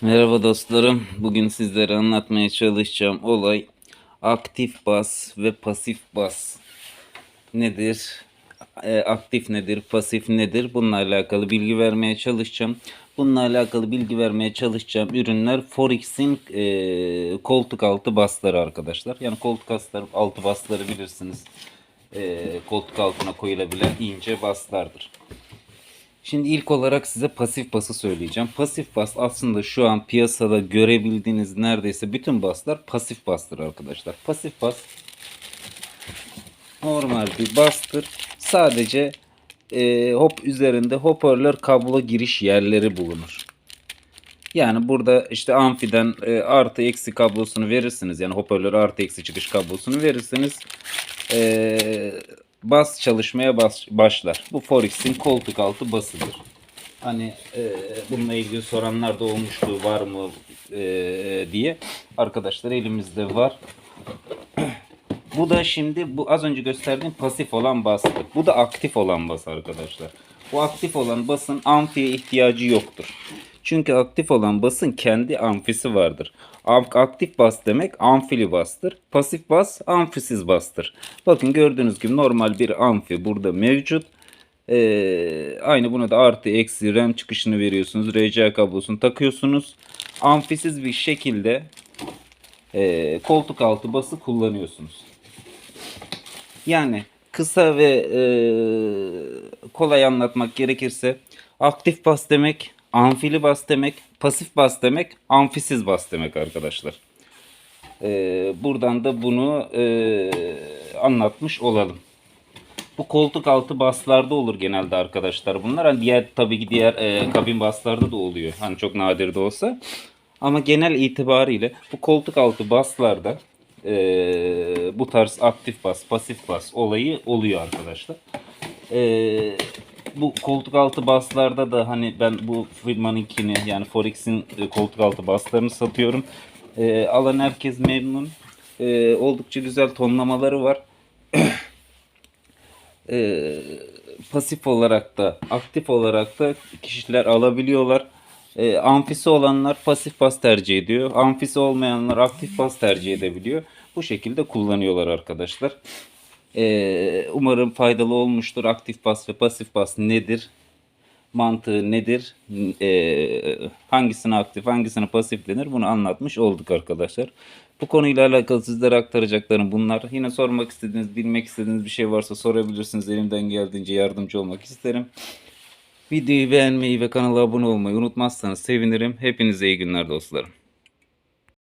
Merhaba dostlarım. Bugün sizlere anlatmaya çalışacağım olay aktif bas ve pasif bas. Nedir? E, aktif nedir? Pasif nedir? Bununla alakalı bilgi vermeye çalışacağım. Bununla alakalı bilgi vermeye çalışacağım ürünler Forex'in e, koltuk altı basları arkadaşlar. Yani koltuk altı, basları bilirsiniz. E, koltuk altına koyulabilen ince baslardır. Şimdi ilk olarak size pasif bası söyleyeceğim. Pasif bas aslında şu an piyasada görebildiğiniz neredeyse bütün baslar pasif bastır arkadaşlar. Pasif bas normal bir bastır. Sadece e, hop üzerinde hoparlör kablo giriş yerleri bulunur. Yani burada işte amfiden e, artı eksi kablosunu verirsiniz. Yani hoparlör artı eksi çıkış kablosunu verirsiniz. E, bas çalışmaya bas, başlar. Bu Forex'in koltuk altı basıdır. Hani e, bununla ilgili soranlar da olmuştu var mı e, diye. Arkadaşlar elimizde var. Bu da şimdi bu az önce gösterdiğim pasif olan bastı. Bu da aktif olan bas arkadaşlar. Bu aktif olan basın amfiye ihtiyacı yoktur. Çünkü aktif olan basın kendi amfisi vardır. Aktif bas demek amfili bastır. Pasif bas amfisiz bastır. Bakın gördüğünüz gibi normal bir amfi burada mevcut. Ee, aynı buna da artı eksi RAM çıkışını veriyorsunuz. RCA kablosunu takıyorsunuz. Amfisiz bir şekilde e, koltuk altı bası kullanıyorsunuz. Yani kısa ve e, kolay anlatmak gerekirse aktif bas demek, amfili bas demek, pasif bas demek, amfisiz bas demek arkadaşlar. E, buradan da bunu e, anlatmış olalım. Bu koltuk altı baslarda olur genelde arkadaşlar bunlar. Hani diğer tabii ki diğer e, kabin baslarda da oluyor. Hani çok nadir de olsa. Ama genel itibariyle bu koltuk altı baslarda e, bu tarz aktif bas, pasif bas olayı oluyor arkadaşlar. E, bu koltuk altı baslarda da hani ben bu firmanınkini yani Forex'in e, koltuk altı baslarını satıyorum. E, alan herkes memnun. E, oldukça güzel tonlamaları var. e, pasif olarak da aktif olarak da kişiler alabiliyorlar. E, amfisi olanlar pasif bas tercih ediyor. Amfisi olmayanlar aktif bas tercih edebiliyor. Bu şekilde kullanıyorlar arkadaşlar. E, umarım faydalı olmuştur. Aktif bas ve pasif bas nedir? Mantığı nedir? E, hangisine aktif, hangisine pasif denir? Bunu anlatmış olduk arkadaşlar. Bu konuyla alakalı sizlere aktaracaklarım bunlar. Yine sormak istediğiniz, bilmek istediğiniz bir şey varsa sorabilirsiniz. Elimden geldiğince yardımcı olmak isterim. Videoyu beğenmeyi ve kanala abone olmayı unutmazsanız sevinirim. Hepinize iyi günler dostlarım.